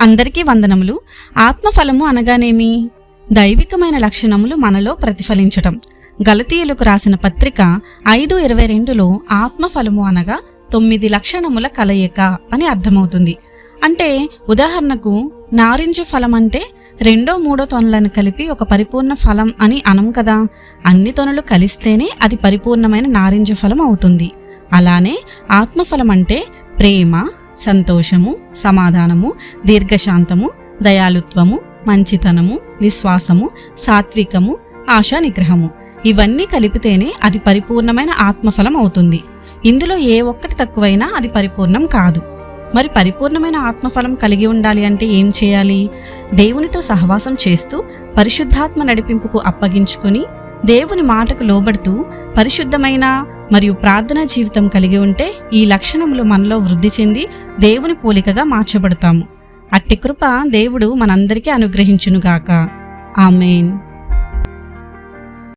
అందరికీ వందనములు. ఆత్మఫలము అనగానేమి? దైవికమైన లక్షణములు మనలో ప్రతిఫలించటం. గలతీయులకు రాసిన పత్రిక ఐదు ఇరవై రెండులో ఆత్మఫలము అనగా తొమ్మిది లక్షణముల కలయిక అని అర్థమవుతుంది. అంటే ఉదాహరణకు నారింజ ఫలం అంటే రెండో మూడో తొనలను కలిపి ఒక పరిపూర్ణ ఫలం అని అనం కదా. అన్ని తొనలు కలిస్తేనే అది పరిపూర్ణమైన నారింజ ఫలం అవుతుంది. అలానే ఆత్మఫలం అంటే ప్రేమ సంతోషము సమాధానము దీర్ఘశాంతము దయాలుత్వము మంచితనము విశ్వాసము సాత్వికము ఆశా నిగ్రహము ఇవన్నీ కలిపితేనే అది పరిపూర్ణమైన ఆత్మఫలం అవుతుంది. ఇందులో ఏ ఒక్కటి తక్కువైనా అది పరిపూర్ణం కాదు. మరి పరిపూర్ణమైన ఆత్మఫలం కలిగి ఉండాలి అంటే ఏం చేయాలి? దేవునితో సహవాసం చేస్తూ పరిశుద్ధాత్మ నడిపింపుకు అప్పగించుకొని దేవుని మాటకు లోబడుతూ పరిశుద్ధమైన మరియు ప్రార్థనా జీవితం కలిగి ఉంటే ఈ లక్షణములు మనలో వృద్ధి చెంది దేవుని పోలికగా మార్చబడతాము. అట్టి కృప దేవుడు మనందరికీ అనుగ్రహించునుగాక. ఆమెన్.